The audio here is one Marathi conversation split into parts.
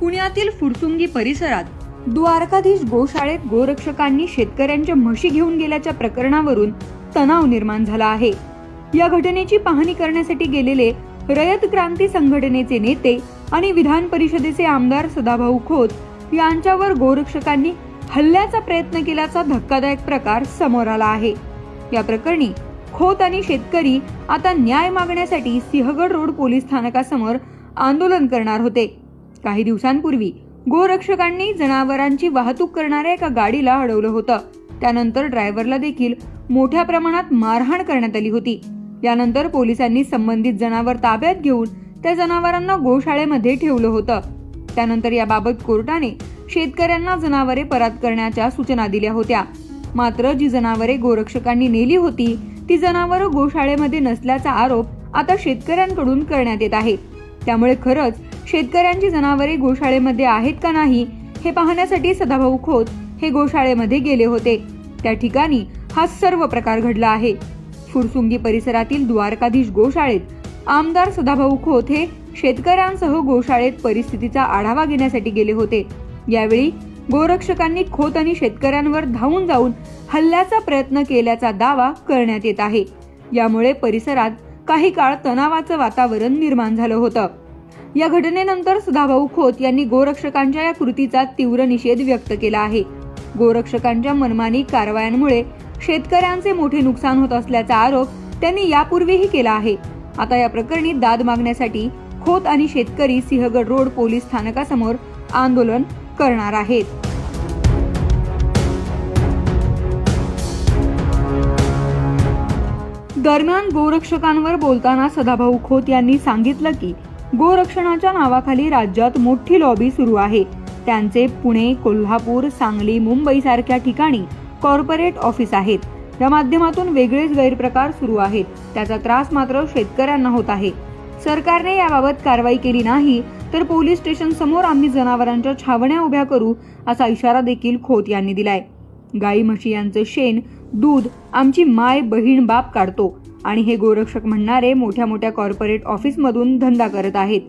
पुण्यातील फुरसुंगी परिसरात द्वारकाधीश गोशाळेत गोरक्षकांनी शेतकऱ्यांच्या म्हशी घेऊन गेल्याच्या प्रकरणावरून तणाव निर्माण झाला आहे. या घटनेची पाहणी करण्यासाठी गेलेले रयत क्रांती संघटनेचे नेते आणि विधान परिषदेचे आमदार सदाभाऊ खोत यांच्यावर गोरक्षकांनी हल्ल्याचा प्रयत्न केल्याचा धक्कादायक प्रकार समोर आला आहे. या प्रकरणी खोत आणि शेतकरी आता न्याय मागण्यासाठी सिंहगड रोड पोलीस स्थानकासमोर आंदोलन करणार होते. काही दिवसांपूर्वी गोरक्षकांनी जनावरांची वाहतूक करणाऱ्या एका गाडीला अडवलं होतं. त्यानंतर ड्रायव्हरला देखील मोठ्या प्रमाणात मारहाण करण्यात आली होती. यानंतर पोलिसांनी संबंधित जनावर ताब्यात घेऊन त्या जनावरांना गोशाळेमध्ये ठेवलं होतं. त्यानंतर याबाबत कोर्टाने शेतकऱ्यांना जनावरे परत करण्याच्या सूचना दिल्या होत्या. मात्र जी जनावरे गोरक्षकांनी नेली होती ती जनावरं गोशाळेमध्ये नसल्याचा आरोप आता शेतकऱ्यांकडून करण्यात येत आहे. त्यामुळे खरंच शेतकऱ्यांची जनावरे गोशाळेमध्ये आहेत का नाही हे पाहण्यासाठी सदाभाऊ खोत हे गोशाळेमध्ये गेले होते. त्या ठिकाणी हा सर्व प्रकार घडला आहे. फुरसुंगी परिसरातील द्वारकाधीश गोशाळेत आमदार सदाभाऊ खोत हे शेतकऱ्यांसह गोशाळेत परिस्थितीचा आढावा घेण्यासाठी गेले होते. यावेळी गोरक्षकांनी खोत आणि शेतकऱ्यांवर धावून जाऊन हल्ल्याचा प्रयत्न केल्याचा दावा करण्यात येत आहे. यामुळे परिसरात काही काळ तणावाचं वातावरण निर्माण झालं होतं. या घटनेनंतर सदाभाऊ खोत यांनी गोरक्षकांच्या या कृतीचा तीव्र निषेध व्यक्त केला आहे. गोरक्षकांच्या मनमानी कारवायांमुळे शेतकऱ्यांचे मोठे नुकसान होत असल्याचा आरोप त्यांनी यापूर्वीही केला आहे. आता या प्रकरणी दाद मागण्यासाठी खोत आणि शेतकरी सिंहगड रोड पोलीस स्थानकासमोर आंदोलन करणार आहेत. दरम्यान गोरक्षकांवर बोलताना सदाभाऊ खोत यांनी सांगितलं की गोरक्षणाच्या नावाखाली राज्यात मोठी लॉबी सुरू आहे. त्यांचे पुणे कोल्हापूर सांगली मुंबई सारख्या ठिकाणी कॉर्पोरेट ऑफिस आहेत. या माध्यमातून वेगळेच गैरप्रकार सुरू आहेत. त्याचा त्रास मात्र शेतकऱ्यांना होत आहे. सरकारने याबाबत कारवाई केली नाही तर पोलीस स्टेशन समोर आम्ही जनावरांच्या छावण्या उभ्या करू असा इशारा देखील खोत यांनी दिलाय. गाई म्हशी यांचं शेण दूध आमची माय बहीण बाप काढतो. आणि हे गोरक्षक म्हणणारे मोठ्या मोठ्या कॉर्पोरेट ऑफिसमधून धंदा करत आहेत.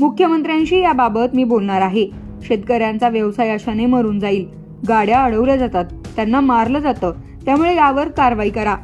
मुख्यमंत्र्यांशी याबाबत मी बोलणार आहे. शेतकऱ्यांचा व्यवसाय अशाने मरून जाईल. गाड्या अडवल्या जातात. त्यांना मारलं जातं. त्यामुळे यावर कारवाई करा.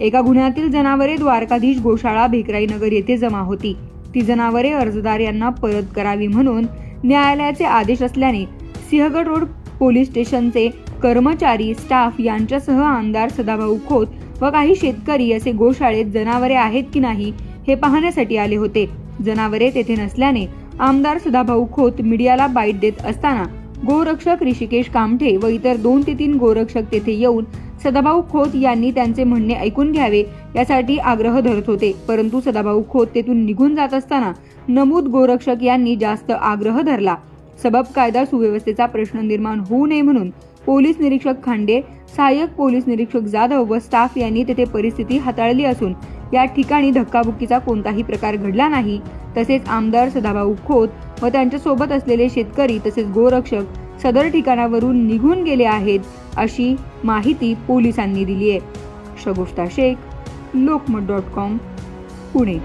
एका गुन्ह्यातील जनावरे द्वारकाधीश गोशाळा भेकराई नगर येथे जमा होती. ती जनावरे अर्जदार यांना परत करावी म्हणून न्यायालयाचे आदेश असल्याने सिंहगड रोड पोलीस स्टेशनचे कर्मचारी स्टाफ यांच्यासह आमदार सदाभाऊ खोत व काही शेतकरी असे गोशाळेत जनावरे आहेत की नाही हे पाहण्यासाठी आले होते. जनावरे तेथे नसल्याने आमदार सदाभाऊ खोत मीडियाला बाईट देत असताना गोरक्षक ऋषिकेश कामठे व इतर दोन ते तीन गोरक्षक तेथे येऊन सदाभाऊ खोत यांनी त्यांचे म्हणणे ऐकून घ्यावे यासाठी आग्रह धरत होते. परंतु सदाभाऊ खोत तेथून निघून जात असताना नमूद गोरक्षक यांनी जास्त आग्रह धरला. सबब कायदा सुव्यवस्थेचा प्रश्न निर्माण होऊ नये म्हणून पोलीस निरीक्षक खांडे सहाय्यक पोलीस निरीक्षक जाधव व स्टाफ यांनी तेथे परिस्थिती हाताळली असून या ठिकाणी धक्काबुक्कीचा कोणताही प्रकार घडला नाही. तसेच आमदार सदाभाऊ खोत व त्यांच्यासोबत असलेले शेतकरी तसेच गोरक्षक सदर ठिकाणावरून निघून गेले आहेत अशी माहिती पोलिसांनी दिली आहे. Shagufta Shaikh Lokmat dot com Pune.